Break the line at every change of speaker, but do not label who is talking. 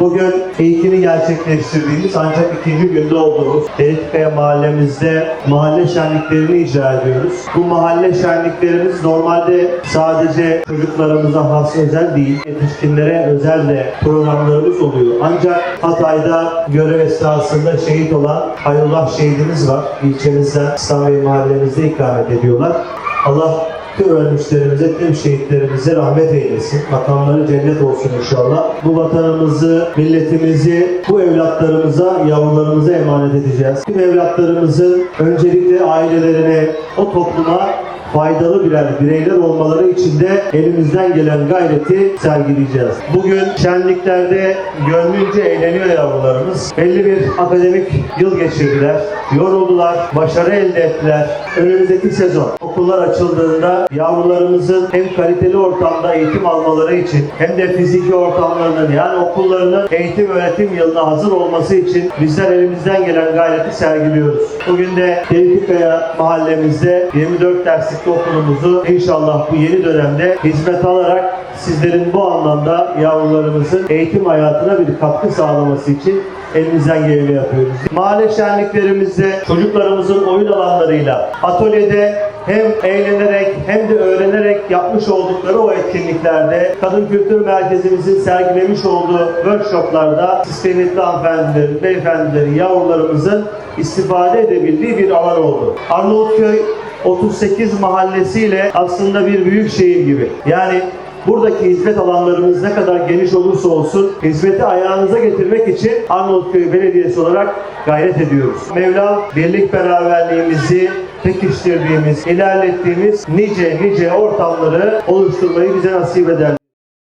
Bugün eğitimi gerçekleştirdiğimiz ancak ikinci günde olduğumuz Deretkaya mahallemizde mahalle şenliklerini icra ediyoruz. Bu mahalle şenliklerimiz normalde sadece çocuklarımıza has özel değil, yetişkinlere özel de programlarımız oluyor. Ancak Hatay'da görev esnasında şehit olan Hayrullah şehidimiz var. İlçemizden İslamiye mahallemizde ikamet ediyorlar. Allah tüm ölmüşlerimize, tüm şehitlerimize rahmet eylesin. Makamları cennet olsun inşallah. Bu vatanımızı, milletimizi, bu evlatlarımıza, yavrularımıza emanet edeceğiz. Tüm evlatlarımızın öncelikle ailelerine, o topluma faydalı birer bireyler olmaları için de elimizden gelen gayreti sergileyeceğiz. Bugün şenliklerde gönlünce eğleniyor yavrularımız. Belli bir akademik yıl geçirdiler. Yoruldular, başarı elde ettiler. Önümüzdeki sezon okullar açıldığında yavrularımızın hem kaliteli ortamda eğitim almaları için hem de fiziki ortamlarının yani okullarının eğitim öğretim yılına hazır olması için bizler elimizden gelen gayreti sergiliyoruz. Bugün de Deliklikaya mahallemizde 24 derslikli okulumuzu inşallah bu yeni dönemde hizmet alarak sizlerin bu anlamda yavrularımızın eğitim hayatına bir katkı sağlaması için elimizden geleni yapıyoruz. Mahalle şenliklerimizde çocuklarımızın oyun alanlarıyla atölyede hem eğlenerek hem de öğrenerek yapmış oldukları o etkinliklerde Kadın Kültür Merkezimizin sergilemiş olduğu workshoplarda sistemli hanımefendilerin, beyefendilerin, yavrularımızın istifade edebildiği bir alan oldu. Arnavutköy 38 mahallesiyle aslında bir büyük şehir gibi. Yani Buradaki hizmet alanlarımız ne kadar geniş olursa olsun hizmeti ayağınıza getirmek için Arnavutköy Belediyesi olarak gayret ediyoruz. Mevlam birlik beraberliğimizi pekiştirdiğimiz, ilerlettiğimiz nice nice ortamları oluşturmayı bize nasip eder.